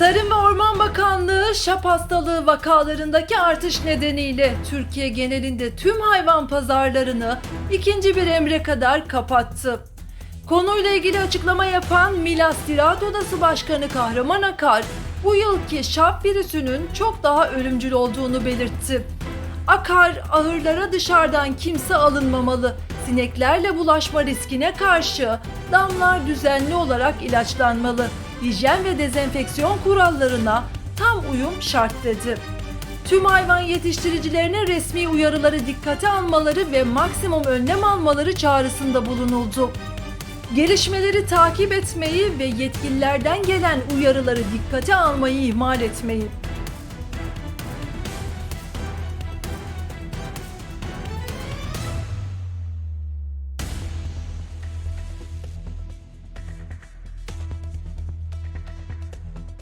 Tarım ve Orman Bakanlığı şap hastalığı vakalarındaki artış nedeniyle Türkiye genelinde tüm hayvan pazarlarını ikinci bir emre kadar kapattı. Konuyla ilgili açıklama yapan Milas Ziraat Odası Başkanı Kahraman Akar, bu yılki şap virüsünün çok daha ölümcül olduğunu belirtti. Akar, ahırlara dışarıdan kimse alınmamalı. Sineklerle bulaşma riskine karşı damlar düzenli olarak ilaçlanmalı. Hijyen ve dezenfeksiyon kurallarına tam uyum şart dedi. Tüm hayvan yetiştiricilerine resmi uyarıları dikkate almaları ve maksimum önlem almaları çağrısında bulunuldu. Gelişmeleri takip etmeyi ve yetkililerden gelen uyarıları dikkate almayı ihmal etmeyi,